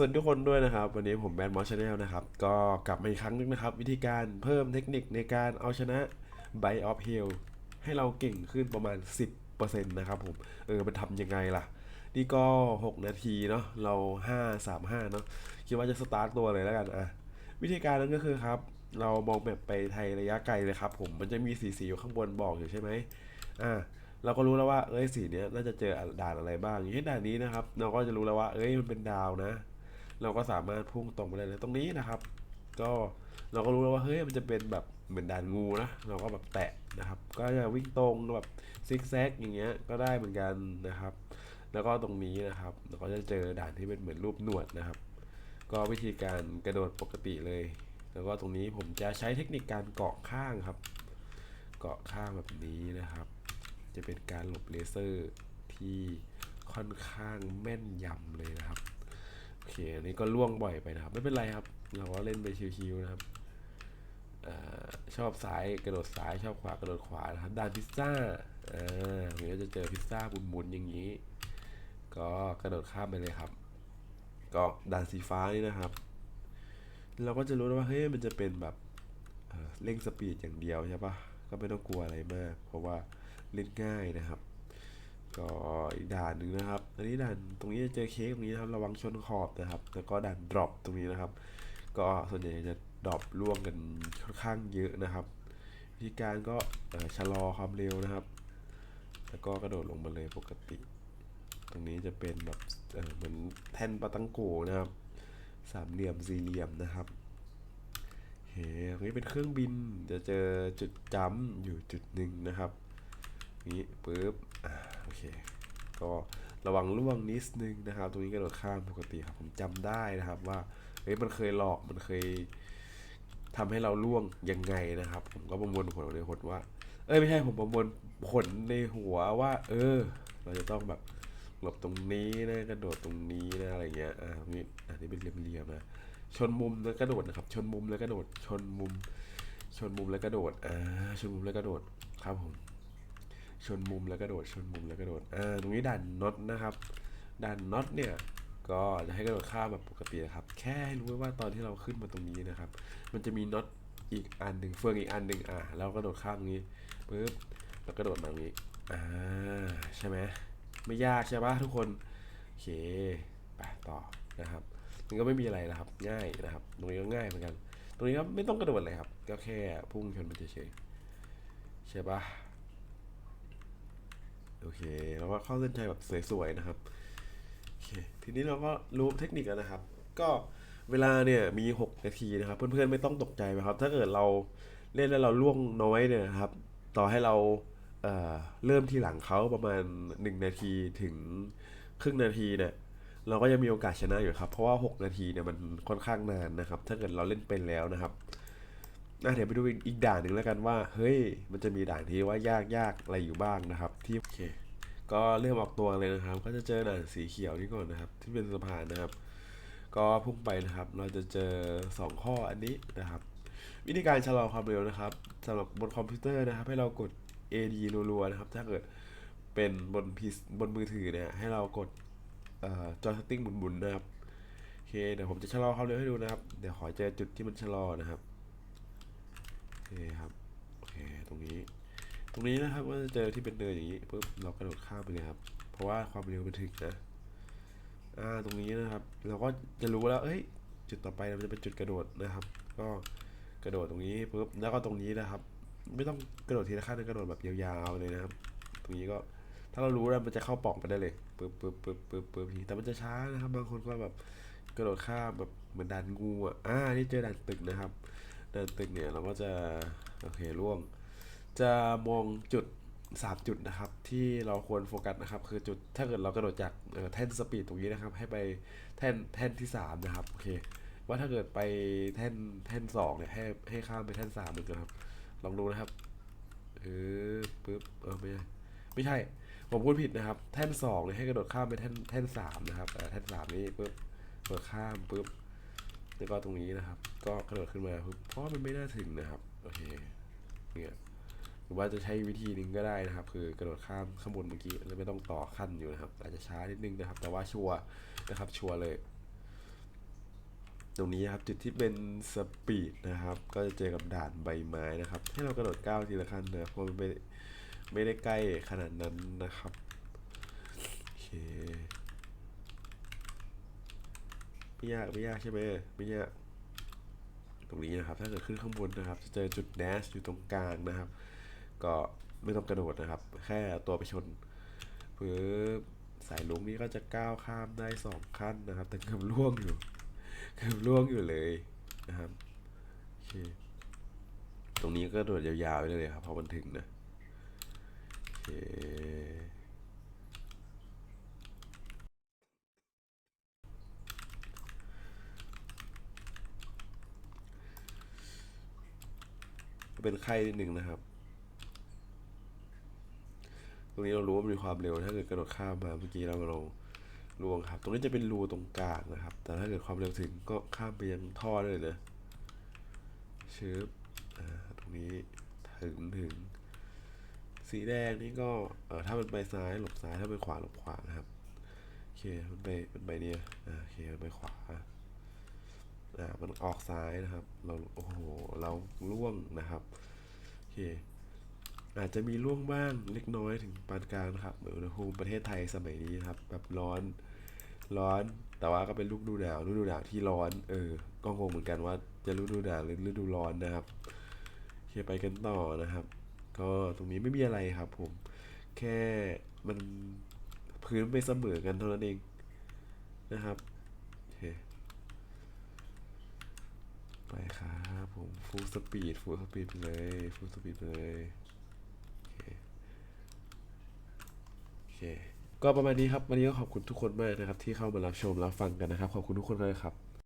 สวัสดีทุกคนด้วยนะครับ วันนี้ผมแบนมอชแนลนะครับ ก็กลับมาอีกครั้งหนึงนะครับ วิธีการเพิ่มเทคนิคในการเอาชนะ b i of Hell ให้เราเก่งขึ้นประมาณ 10%นะครับผม เออมันทำยังไงล่ะ นี่ก็ 6 นาทีเนาะเรา 5 3 5 เนาะคิดว่าจะสตาร์ทตัวเลยแล้วกันอะวิธีการนั้นก็คือครับ เรามองแบบไปไทยระยะไกลเลยครับผมมันจะมีสีสีอยู่ข้างบนบอกอยู่ใช่ไหมอ่าเราก็รู้แล้วว่าเอ้ยสีเนี้ยน่าจะเจอด่านอะไรบ้างอย่างเช่นด่านนี้นะครับ เราก็จะรู้แล้วว่าเอ้ยมันเป็นดาวนะ เราก็สามารถพุ่งตรงไปได้เลยตรงนี้นะครับ ก็เราก็รู้แล้วว่าเฮ้ยมันจะเป็นแบบเหมือนด่านงูนะเราก็แบบแตะนะครับ ก็จะวิ่งตรงแบบซิกแซกอย่างเงี้ยก็ได้เหมือนกันนะครับ แล้วก็ตรงนี้นะครับ เราก็จะเจอด่านที่เป็นเหมือนรูปหนวดนะครับ ก็วิธีการกระโดดปกติเลย แล้วก็ตรงนี้ผมจะใช้เทคนิคการเกาะข้างครับ เกาะข้างแบบนี้นะครับ จะเป็นการหลบเลเซอร์ที่ค่อนข้างแม่นยำเลยนะครับ เคอันนี้ก็ล่วงบ่อยไปนะครับ ไม่เป็นไรครับ เราก็เล่นไปชิวๆนะครับอชอบซ้ายกระโดดซ้ายชอบขวากระโดดขวานะครับด่านพิซซ่าอ่าเดี๋ยวจะเจอพิซซ่าหมุนๆอย่างนี้ ก็กระโดดข้ามไปเลยครับ ก็ด่านสีฟ้านี่นะครับ เราก็จะรู้ว่าเฮ้ยมันจะเป็นแบบเเร่งสปีดอย่างเดียวใช่ปะก็ไม่ต้องกลัวอะไรมาก เพราะว่าเล่นง่ายนะครับ ก็อีกด่านหนึ่งนะครับ อันนี้ด่านตรงนี้จะเจอเค้กตรงนี้นะครับระวังชนขอบนะครับ แล้วก็ด่านดรอปตรงนี้นะครับ ก็ส่วนใหญ่จะดรอปร่วงกันค่อนข้างเยอะนะครับ วิธีการก็ชะลอความเร็วนะครับ แล้วก็กระโดดลงมาเลยปกติ ตรงนี้จะเป็นแบบเหมือนแท่นปาตังโกนะครับ สามเหลี่ยมสี่เหลี่ยมนะครับโอเคตรงนี้เป็นเครื่องบินจะเจอจุดจัมป์อยู่จุดหนึ่งนะครับนี้ปุ๊บอ่า โอเค ก็ระวังล่วงนิดนึงนะครับ ตรงนี้กระโดดข้ามปกติครับ ผมจำได้นะครับว่าเฮ้ยมันเคยหลอกมันเคยทำให้เราล่วงยังไงนะครับ ผมก็ประมวลผลในหัวว่า เอ้ยไม่ใช่ผมประมวลผลในหัวว่า เออ เราจะต้องแบบหลบตรงนี้นะกระโดดตรงนี้นะอะไรเงี้ยอ่านี่อันนี้เป็นเหลี่ยมๆนะชนมุมแล้วกระโดดนะครับ ชนมุมแล้วกระโดด ชนมุม ชนมุมแล้วกระโดดอ่าชนมุมแล้วกระโดดครับผม ชนมุมแล้วกระโดดชนมุมแล้วกระโดดอ่าตรงนี้ด่านน็อตนะครับด่านน็อตเนี่ยก็จะให้กระโดดข้ามแบบปกตินะครับ แค่ให้รู้ไว้ว่าตอนที่เราขึ้นมาตรงนี้นะครับ มันจะมีน็อตอีกอันหนึ่งเฟืองอีกอันหนึ่งอ่าแล้วกระโดดข้ามตรงนี้ปุ๊บแล้วกระโดดมาตรงนี้อ่าใช่ไหมไม่ยากใช่ปะทุกคนโอเคไปต่อนะครับมันก็ไม่มีอะไรนะครับ ง่ายนะครับ ตรงนี้ก็ง่ายเหมือนกัน ตรงนี้ก็ไม่ต้องกระโดดเลยครับ ก็แค่พุ่งชนไปเฉยๆใช่ปะ โอเคแล้วก็เข้าเส้นชัยแบบสวยๆนะครับโอเคทีนี้เราก็รู้เทคนิคแล้วนะครับ ก็เวลาเนี่ยมี 6 นาทีนะครับ เพื่อนๆไม่ต้องตกใจนะครับ ถ้าเกิดเราเล่นแล้วเราล่วงน้อยเนี่ยนะครับ ต่อให้เราเเริ่มที่หลังเขาประมาณ 1 นาทีถึงครึ่งนาทีเนี่ยเราก็ยังมีโอกาสชนะอยู่ครับ เพราะว่า 6 นาทีเนี่ยมันค่อนข้างนานนะครับ ถ้าเกิดเราเล่นเป็นแล้วนะครับ อะเดี๋ยวไปดูอีกด่านหนึ่งแล้วกันว่า เฮ้ย มันจะมีด่านที่ว่ายากยากอะไรอยู่บ้างนะครับ ที่โอเค ก็เริ่มออกตัวเลยนะครับ ก็จะเจอด่านสีเขียวนี่ก่อนนะครับ ที่เป็นสะพานนะครับ ก็พุ่งไปนะครับ เราจะเจอ 2 ข้ออันนี้นะครับ วิธีการชะลอความเร็วนะครับสำหรับบนคอมพิวเตอร์นะครับ ให้เรากด AD รัวๆนะครับ ถ้าเกิดเป็นบนพีบนมือถือเนี่ยให้เรากดจอยสติ๊กหมุนๆนะครับโอเคเดี๋ยวผมจะชะลอความเร็วให้ดูนะครับ เดี๋ยวขอเจอจุดที่มันชะลอนะครับโอ เคครับโอเคตรงนี้ ตรงนี้นะครับก็จะเจอที่เป็นเนินอย่างนี้ปุ๊บเรากระโดดข้ามไปเลยครับ เพราะว่าความเร็วมันถึงนะอ่าตรงนี้นะครับ เราก็จะรู้แล้วเอ้ยจุดต่อไปมันจะเป็นจุดกระโดดนะครับ ก็กระโดดตรงนี้ปุ๊บแล้วก็ตรงนี้นะครับ ไม่ต้องกระโดดทีละขั้นกระโดดแบบยาวๆเลยนะครับ ตรงนี้ก็ถ้าเรารู้แล้วมันจะเข้าป่องไปได้เลยปึ๊บปึ๊บปึ๊บปึ๊บปึ๊บแต่มันจะช้านะครับ บางคนก็แบบกระโดดข้ามแบบเหมือนดันงูอะอ่านี่เจอดันตึกนะครับ ดินตึกเนี่ยเราก็จะโอเคร่วง จะมองจุด3จุดนะครับที่เราควรโฟกัสนะครับ คือจุดถ้าเกิดเรากระโดดจากเออแท่นสปีดตรงนี้นะครับ ให้ไปแท่นแท่นที่3นะครับโอเคว่าถ้าเกิดไปแท่นแท่นสองเนี่ยให้ให้ข้ามไปแท่นสามเหมือนกันครับ ลองดูนะครับเออปึ๊บเออไม่ใช่ไม่ใช่ผมพูดผิดนะครับ แท่นสองเนี่ยให้กระโดดข้ามไปแท่นแท่นสามนะครับแท่นสามนี่ปึ๊บกระโดดข้ามปึ๊บ แล้วก็ตรงนี้นะครับ ก็กระโดดขึ้นมาเพราะมันไม่น่าถึงนะครับโอเคเนี่ยหรือว่าจะใช้วิธีหนึงก็ได้นะครับ คือกระโดดข้ามข้างบนเมื่อกี้แล้วไม่ต้องต่อขั้นอยู่นะครับ อาจจะช้านิดนึงนะครับ แต่ว่าชัวร์นะครับชัวร์เลย ตรงนี้ครับจุดที่เป็นสปีดนะครับ ก็จะเจอกับด่านใบไม้นะครับ ให้เรากระโดดก้าวทีละขั้นนะเพราะมันไม่ไม่ได้ใกล้ขนาดนั้นนะครับโอเค ไม่ยากไม่ยากใช่ไหมไม่ยากตรงนี้นะครับ ถ้าเกิดขึ้นข้างบนนะครับ จะเจอจุดแดชอยู่ตรงกลางนะครับ ก็ไม่ต้องกระโดดนะครับ แค่ตัวไปชนเพื่อสายลุงนี้ก็จะก้าวข้ามได้สองขั้นนะครับ แต่เกือบล่วงอยู่เกือบล่วงอยู่เลยนะครับโอเคตรงนี้ก็โดดยาวๆไปเลยครับพราะมันถึงนะโอเค เป็นไข้นิดหนึ่งนะครับ ตรงนี้เรารู้ว่ามันมีความเร็วถ้าเกิดกระโดดข้ามมาเมื่อกี้เราลงลวงครับ ตรงนี้จะเป็นรูตรงกลางนะครับ แต่ถ้าเกิดความเร็วถึงก็ข้ามไปยังท่อได้เลยนะชืบอ่าตรงนี้ถึงถึง สีแดงนี่ก็เออถ้ามันไปซ้ายหลบซ้ายถ้าไปขวาหลบขวานะครับโอเคมันไปมันไปเนี่ยโอเคมันไปขวา อ่ามันออกซ้ายนะครับ เราโอ้โหเราล่วงนะครับโอเคอาจจะมีร่วงบ้างเล็กน้อยถึงปานกลางนะครับเหมือนอุณหภูมิประเทศไทยสมัยนี้นะครับ แบบร้อนร้อน แต่ว่าก็เป็นฤดูหนาวฤดูหนาวที่ร้อน เออ ก็งงเหมือนกันว่าจะฤดูหนาวหรือฤดูร้อนนะครับโอเคไปกันต่อนะครับ ก็ตรงนี้ไม่มีอะไรครับผม แค่มันพื้นไม่เสมอกันเท่านั้นเองนะครับโอเค ไปครับผมฟูลสปีดฟูลสปีดไปเลยฟูลสปีดไปเลยโอเคก็ประมาณนี้ครับวันนี้ก็ขอบคุณทุกคนมากนะครับ ที่เข้ามารับชมรับฟังกันนะครับ ขอบคุณทุกคนเลยครับ